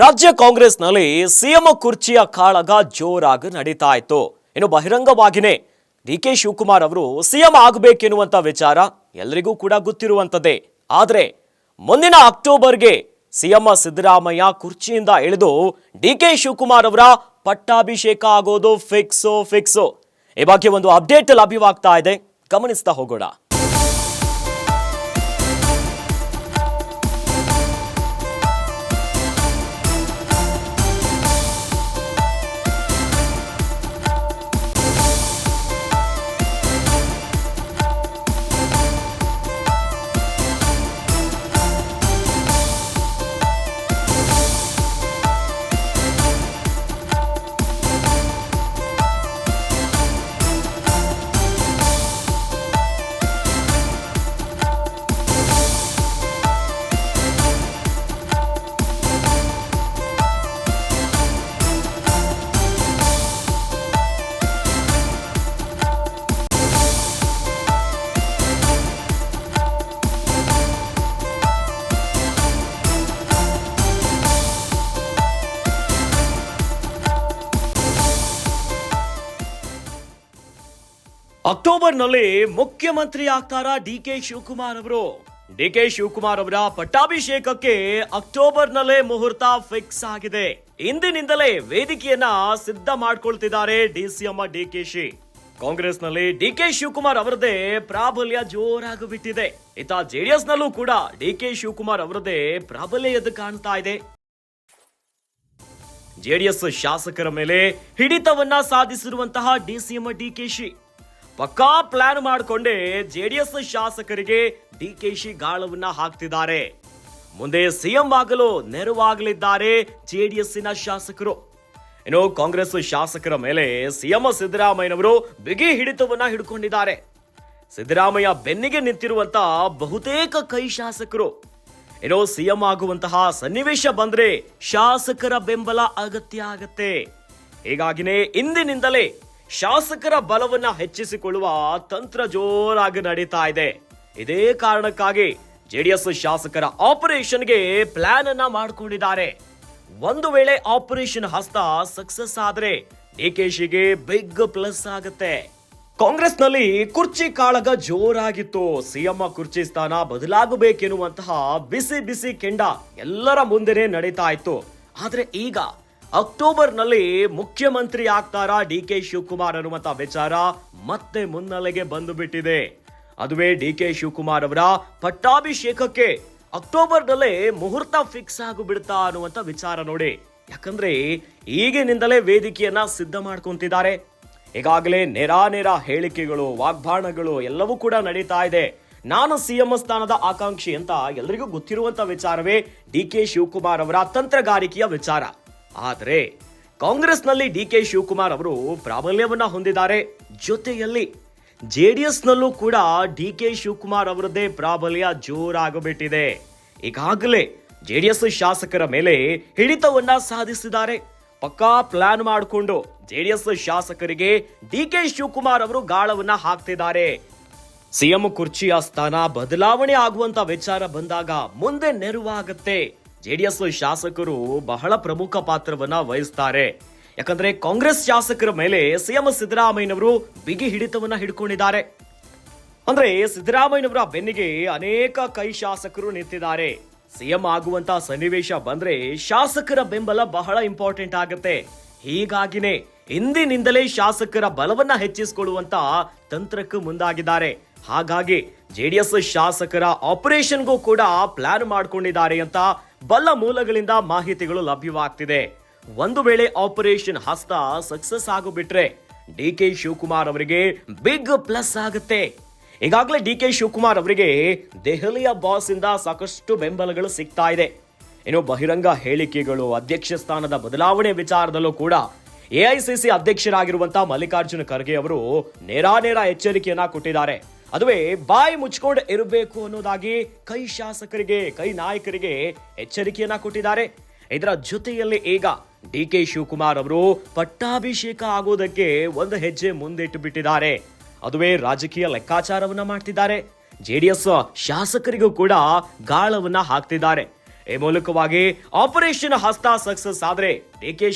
ರಾಜ್ಯ ಕಾಂಗ್ರೆಸ್ನಲ್ಲಿ ಸಿಎಂ ಕುರ್ಚಿಯ ಕಾಳಗ ಜೋರಾಗಿ ನಡೀತಾ ಇತ್ತು. ಇನ್ನು ಬಹಿರಂಗವಾಗಿನೇ ಡಿ ಕೆ ಶಿವಕುಮಾರ್ ಅವರು ಸಿಎಂ ಆಗಬೇಕೆನ್ನುವಂತ ವಿಚಾರ ಎಲ್ಲರಿಗೂ ಕೂಡ ಗೊತ್ತಿರುವಂತದ್ದೇ. ಆದ್ರೆ ಮುಂದಿನ ಅಕ್ಟೋಬರ್ಗೆ ಸಿಎಂ ಸಿದ್ದರಾಮಯ್ಯ ಕುರ್ಚಿಯಿಂದ ಇಳಿದು ಡಿ ಕೆ ಶಿವಕುಮಾರ್ ಅವರ ಪಟ್ಟಾಭಿಷೇಕ ಆಗೋದು ಫಿಕ್ಸು ಫಿಕ್ಸು ಈ ಬಗ್ಗೆ ಒಂದು ಅಪ್ಡೇಟ್ ಲಭ್ಯವಾಗ್ತಾ ಇದೆ. ಗಮನಿಸ್ತಾ ಹೋಗೋಣ. ಅಕ್ಟೋಬರ್ನಲ್ಲಿ ಮುಖ್ಯಮಂತ್ರಿ ಆಗ್ತಾರಾ ಡಿ ಕೆ ಶಿವಕುಮಾರ್ ಅವರು. ಡಿ ಕೆ ಶಿವಕುಮಾರ್ ಅವರ ಪಟ್ಟಾಭಿಷೇಕಕ್ಕೆ ಅಕ್ಟೋಬರ್ನಲ್ಲೇ ಮುಹೂರ್ತ ಫಿಕ್ಸ್ ಆಗಿದೆ. ಇಂದಿನಿಂದಲೇ ವೇದಿಕೆಯನ್ನ ಸಿದ್ಧ ಮಾಡ್ಕೊಳ್ತಿದ್ದಾರೆ ಡಿಸಿಎಂ ಡಿ ಕೆ ಶಿ. ಕಾಂಗ್ರೆಸ್ನಲ್ಲಿ ಡಿ ಕೆ ಶಿವಕುಮಾರ್ ಅವರದೇ ಪ್ರಾಬಲ್ಯ ಜೋರಾಗಿ ಬಿಟ್ಟಿದೆ ಇತ್ತ ಜೆಡಿಎಸ್ ನಲ್ಲೂ ಕೂಡ ಡಿ ಕೆ ಶಿವಕುಮಾರ್ ಅವರದೇ ಪ್ರಾಬಲ್ಯ ಎದ್ದು ಕಾಣ್ತಾ ಇದೆ. ಜೆಡಿಎಸ್ ಶಾಸಕರ ಮೇಲೆ ಹಿಡಿತವನ್ನ ಸಾಧಿಸಿರುವಂತಹ ಡಿಸಿಎಂ ಡಿಕೆಶಿ ಪಕ್ಕಾ ಪ್ಲಾನ್ ಮಾಡಿಕೊಂಡೇ ಜೆಡಿಎಸ್ ಶಾಸಕರಿಗೆ ಶಿ ಗಾಳವನ್ನ ಹಾಕ್ತಿದ್ದಾರೆ. ಮುಂದೆ ಸಿಎಂ ಆಗಲು ನೆರವಾಗಲಿದ್ದಾರೆ ಜೆಡಿಎಸ್ಸಿನ ಶಾಸಕರು. ಇನ್ನು ಕಾಂಗ್ರೆಸ್ ಶಾಸಕರ ಮೇಲೆ ಸಿಎಂ ಸಿದ್ದರಾಮಯ್ಯನವರು ಬಿಗಿ ಹಿಡಿತವನ್ನ ಹಿಡ್ಕೊಂಡಿದ್ದಾರೆ. ಸಿದ್ದರಾಮಯ್ಯ ಬೆನ್ನಿಗೆ ನಿಂತಿರುವಂತಹ ಬಹುತೇಕ ಕೈ ಶಾಸಕರು. ಏನೋ ಸಿಎಂ ಆಗುವಂತಹ ಸನ್ನಿವೇಶ ಬಂದ್ರೆ ಶಾಸಕರ ಬೆಂಬಲ ಅಗತ್ಯ ಆಗತ್ತೆ. ಹೀಗಾಗಿನೇ ಇಂದಿನಿಂದಲೇ ಶಾಸಕರ ಬಲವನ್ನ ಹೆಚ್ಚಿಸಿಕೊಳ್ಳುವ ತಂತ್ರ ಜೋರಾಗಿ ನಡೀತಾ ಇದೆ. ಇದೇ ಕಾರಣಕ್ಕಾಗಿ ಜೆಡಿಎಸ್ ಶಾಸಕರ ಆಪರೇಷನ್ಗೆ ಪ್ಲಾನ್ ಅನ್ನ ಮಾಡಿಕೊಂಡಿದ್ದಾರೆ. ಒಂದು ವೇಳೆ ಆಪರೇಷನ್ ಹಸ್ತ ಸಕ್ಸಸ್ ಆದ್ರೆ ಡಿಕೆಶಿಗೆ ಬಿಗ್ ಪ್ಲಸ್ ಆಗತ್ತೆ. ಕಾಂಗ್ರೆಸ್ನಲ್ಲಿ ಕುರ್ಚಿ ಕಾಳಗ ಜೋರಾಗಿತ್ತು. ಸಿಎಂ ಕುರ್ಚಿ ಸ್ಥಾನ ಬದಲಾಗಬೇಕೆನ್ನುವಂತಹ ಬಿಸಿ ಬಿಸಿ ಕೆಂಡ ಎಲ್ಲರ ಮುಂದೆನೆ ನಡೀತಾ ಇತ್ತು. ಆದ್ರೆ ಈಗ ಅಕ್ಟೋಬರ್ನಲ್ಲಿ ಮುಖ್ಯಮಂತ್ರಿ ಆಗ್ತಾರಾ ಡಿ ಕೆ ಶಿವಕುಮಾರ್ ಅನ್ನುವಂಥ ವಿಚಾರ ಮತ್ತೆ ಮುನ್ನೆಲೆಗೆ ಬಂದು ಬಿಟ್ಟಿದೆ ಅದುವೇ ಡಿ ಕೆ ಶಿವಕುಮಾರ್ ಅವರ ಪಟ್ಟಾಭಿಷೇಕಕ್ಕೆ ಅಕ್ಟೋಬರ್ ನಲ್ಲೇ ಮುಹೂರ್ತ ಫಿಕ್ಸ್ ಆಗಿಬಿಡ್ತಾ ಅನ್ನುವಂತ ವಿಚಾರ ನೋಡಿ. ಯಾಕಂದ್ರೆ ಈಗಿನಿಂದಲೇ ವೇದಿಕೆಯನ್ನ ಸಿದ್ಧ ಮಾಡ್ಕೊಂತಿದ್ದಾರೆ. ಈಗಾಗಲೇ ನೇರ ನೇರ ಹೇಳಿಕೆಗಳು, ವಾಗ್ಬಾಣಗಳು ಎಲ್ಲವೂ ಕೂಡ ನಡೀತಾ ಇದೆ. ನಾನು ಸಿಎಂ ಸ್ಥಾನದ ಆಕಾಂಕ್ಷಿ ಅಂತ ಎಲ್ಲರಿಗೂ ಗೊತ್ತಿರುವಂತ ವಿಚಾರವೇ ಡಿ ಕೆ ಶಿವಕುಮಾರ್ ಅವರ ತಂತ್ರಗಾರಿಕೆಯ ವಿಚಾರ. ಆದರೆ ಕಾಂಗ್ರೆಸ್ನಲ್ಲಿ ಡಿ ಕೆ ಶಿವಕುಮಾರ್ ಅವರು ಪ್ರಾಬಲ್ಯವನ್ನು ಹೊಂದಿದ್ದಾರೆ. ಜೊತೆಯಲ್ಲಿ ಜೆ ಡಿ ಎಸ್ನಲ್ಲೂ ಕೂಡ ಡಿ ಕೆ ಶಿವಕುಮಾರ್ ಅವರದ್ದೇ ಪ್ರಾಬಲ್ಯ ಜೋರಾಗಬಿಟ್ಟಿದೆ. ಈಗಾಗಲೇ ಜೆ ಡಿ ಎಸ್ ಶಾಸಕರ ಮೇಲೆ ಹಿಡಿತವನ್ನ ಸಾಧಿಸಿದ್ದಾರೆ. ಪಕ್ಕಾ ಪ್ಲಾನ್ ಮಾಡಿಕೊಂಡು ಜೆ ಡಿ ಎಸ್ ಶಾಸಕರಿಗೆ ಡಿ ಕೆ ಶಿವಕುಮಾರ್ ಅವರು ಗಾಳವನ್ನ ಹಾಕ್ತಿದ್ದಾರೆ. ಸಿಎಂ ಕುರ್ಚಿಯ ಸ್ಥಾನ ಬದಲಾವಣೆ ಆಗುವಂತ ವಿಚಾರ ಬಂದಾಗ ಮುಂದೆ ನೆರವಾಗತ್ತೆ. ಜೆಡಿಎಸ್ ಶಾಸಕರು ಬಹಳ ಪ್ರಮುಖ ಪಾತ್ರವನ್ನ ವಹಿಸ್ತಾರೆ. ಯಾಕಂದ್ರೆ ಕಾಂಗ್ರೆಸ್ ಶಾಸಕರ ಮೇಲೆ ಸಿಎಂ ಸಿದ್ದರಾಮಯ್ಯನವರು ಬಿಗಿ ಹಿಡಿತವನ್ನ ಹಿಡ್ಕೊಂಡಿದ್ದಾರೆ. ಅಂದ್ರೆ ಸಿದ್ದರಾಮಯ್ಯನವರ ಬೆನ್ನಿಗೆ ಅನೇಕ ಕೈ ಶಾಸಕರು ನಿಂತಿದ್ದಾರೆ. ಸಿಎಂ ಆಗುವಂತ ಸನ್ನಿವೇಶ ಬಂದ್ರೆ ಶಾಸಕರ ಬೆಂಬಲ ಬಹಳ ಇಂಪಾರ್ಟೆಂಟ್ ಆಗುತ್ತೆ. ಹೀಗಾಗಿನೇ ಹಿಂದಿನಿಂದಲೇ ಶಾಸಕರ ಬಲವನ್ನ ಹೆಚ್ಚಿಸಿಕೊಳ್ಳುವಂತ ತಂತ್ರಕ್ಕೆ ಮುಂದಾಗಿದ್ದಾರೆ. ಹಾಗಾಗಿ ಜೆಡಿಎಸ್ ಶಾಸಕರ ಆಪರೇಷನ್ಗೂ ಕೂಡ ಪ್ಲಾನ್ ಮಾಡ್ಕೊಂಡಿದ್ದಾರೆ ಅಂತ ಬಲ್ಲ ಮೂಲಗಳಿಂದ ಮಾಹಿತಿಗಳು ಲಭ್ಯವಾಗ್ತಿದೆ. ಒಂದು ವೇಳೆ ಆಪರೇಷನ್ ಹಸ್ತ ಸಕ್ಸಸ್ ಆಗಿಬಿಟ್ರೆ ಡಿ ಕೆ ಶಿವಕುಮಾರ್ ಅವರಿಗೆ ಬಿಗ್ ಪ್ಲಸ್ ಆಗುತ್ತೆ. ಈಗಾಗಲೇ ಡಿ ಕೆ ಶಿವಕುಮಾರ್ ಅವರಿಗೆ ದೆಹಲಿಯ ಬಾಸ್ ಇಂದ ಸಾಕಷ್ಟು ಬೆಂಬಲಗಳು ಸಿಗ್ತಾ ಇದೆ. ಇನ್ನು ಬಹಿರಂಗ ಹೇಳಿಕೆಗಳು, ಅಧ್ಯಕ್ಷ ಸ್ಥಾನದ ಬದಲಾವಣೆ ವಿಚಾರದಲ್ಲೂ ಕೂಡ ಎಐಸಿಸಿ ಅಧ್ಯಕ್ಷರಾಗಿರುವಂತಹ ಮಲ್ಲಿಕಾರ್ಜುನ ಖರ್ಗೆ ಅವರು ನೇರಾನೇರ ಎಚ್ಚರಿಕೆಯನ್ನ ಕೊಟ್ಟಿದ್ದಾರೆ. ಅದುವೇ ಬಾಯಿ ಮುಚ್ಕೊಂಡು ಇರಬೇಕು ಅನ್ನೋದಾಗಿ ಕೈ ಶಾಸಕರಿಗೆ, ಕೈ ನಾಯಕರಿಗೆ ಎಚ್ಚರಿಕೆಯನ್ನ ಕೊಟ್ಟಿದ್ದಾರೆ. ಇದರ ಜೊತೆಯಲ್ಲಿ ಈಗ ಡಿ ಕೆ ಶಿವಕುಮಾರ್ ಅವರು ಪಟ್ಟಾಭಿಷೇಕ ಆಗೋದಕ್ಕೆ ಒಂದು ಹೆಜ್ಜೆ ಮುಂದಿಟ್ಟು ಬಿಟ್ಟಿದ್ದಾರೆ ಅದುವೇ ರಾಜಕೀಯ ಲೆಕ್ಕಾಚಾರವನ್ನ ಮಾಡ್ತಿದ್ದಾರೆ. ಜೆಡಿಎಸ್ ಶಾಸಕರಿಗೂ ಕೂಡ ಗಾಳವನ್ನ ಹಾಕ್ತಿದ್ದಾರೆ. ಈ ಮೂಲಕವಾಗಿ ಆಪರೇಷನ್ ಹಸ್ತ ಸಕ್ಸಸ್ ಆದ್ರೆ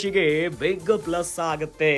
ಶಿಗೆ ಬಿಗ್ ಪ್ಲಸ್ ಆಗುತ್ತೆ.